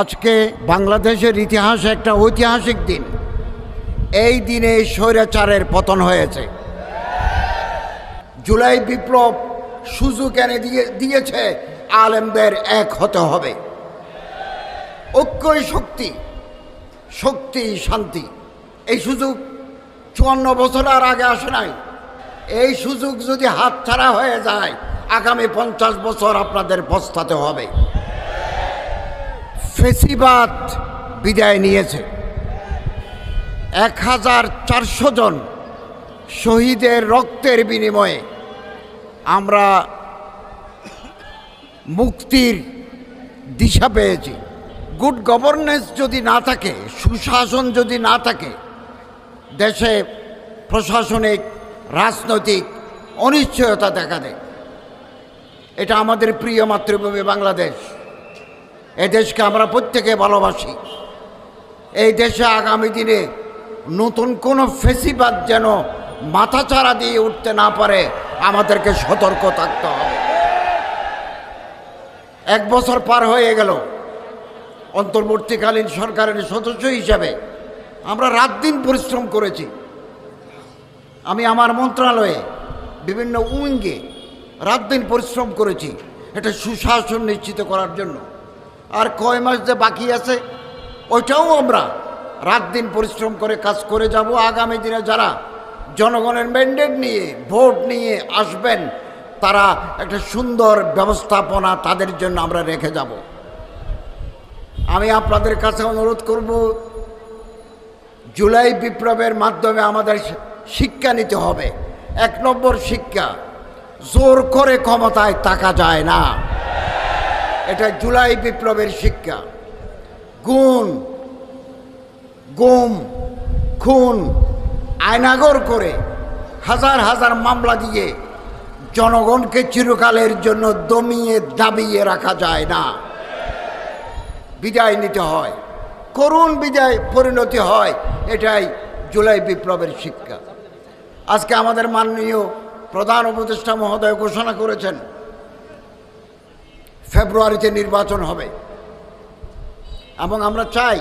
আজকে বাংলাদেশের ইতিহাসে একটা ঐতিহাসিক দিন। এই দিনে স্বৈরাচারের পতন হয়েছে। জুলাই বিপ্লব সুযোগ এনে দিয়ে দিয়েছে, আলেমদের এক হতে হবে। ঐক্যই শক্তি শক্তি শান্তি। এই সুযোগ চুয়ান্ন বছর আর আগে আসে নাই। এই সুযোগ যদি হাতছাড়া হয়ে যায়, আগামী পঞ্চাশ বছর আপনাদের পস্তাতে হবে। ফেসিবাদ বিদায় নিয়েছে। এক হাজার চারশো জন শহীদের রক্তের বিনিময়ে আমরা মুক্তির দিশা পেয়েছি। গুড গভর্নেন্স যদি না থাকে, সুশাসন যদি না থাকে, দেশে প্রশাসনিক, রাজনৈতিক অনিশ্চয়তা দেখা দেয়। এটা আমাদের প্রিয় মাতৃভূমি বাংলাদেশ। এ দেশকে আমরা প্রত্যেকে ভালোবাসি। এই দেশে আগামী দিনে নতুন কোনো ফেসিবাদ যেন মাথাচাড়া দিয়ে উঠতে না পারে, আমাদেরকে সতর্ক থাকতে হবে। এক বছর পার হয়ে গেল। অন্তর্বর্তীকালীন সরকারের সদস্য হিসাবে আমরা রাত দিন পরিশ্রম করেছি। আমি আমার মন্ত্রণালয়ে বিভিন্ন উইঙ্গে রাত দিন পরিশ্রম করেছি। এটা সুশাসন নিশ্চিত করার জন্য। আর কয় মাস যে বাকি আছে, ওইটাও আমরা রাত দিন পরিশ্রম করে কাজ করে যাব। আগামী দিনে যারা জনগণের ম্যান্ডেট নিয়ে, ভোট নিয়ে আসবেন, তারা একটা সুন্দর ব্যবস্থাপনা তাদের জন্য আমরা রেখে যাব। আমি আপনাদের কাছে অনুরোধ করব, জুলাই বিপ্লবের মাধ্যমে আমাদের শিক্ষা নিতে হবে। এক নম্বর শিক্ষা, জোর করে ক্ষমতায় থাকা যায় না। এটা জুলাই বিপ্লবের শিক্ষা। গুণ, গুম, খুন আয়নাগর করে হাজার হাজার মামলা দিয়ে জনগণকে চিরকালের জন্য দমিয়ে দাবিয়ে রাখা যায় না। বিদায় নিতে হয়। করুণ বিদায় পরিণতি হয়, এটাই জুলাই বিপ্লবের শিক্ষা। আজকে আমাদের মাননীয় প্রধান উপদেষ্টা মহোদয় ঘোষণা করেছেন ফেব্রুয়ারিতে নির্বাচন হবে। এবং আমরা চাই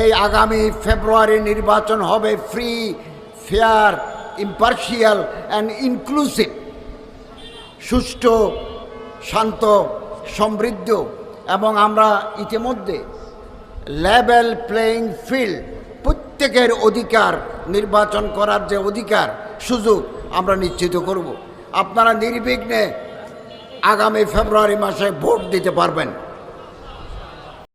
এই আগামী ফেব্রুয়ারি নির্বাচন হবে free fair impartial and inclusive সুষ্ঠু, শান্ত, সমৃদ্ধ এবং আমরা ইতিমধ্যে লেভেল প্লেয়িং ফিল্ড প্রত্যেকের অধিকার নির্বাচন করার যে অধিকার, সুযোগ আমরা নিশ্চিত করব। আপনারা নির্বিঘ্নে আগামী ফেব্রুয়ারি মাসে ভোট দিতে পারবেন।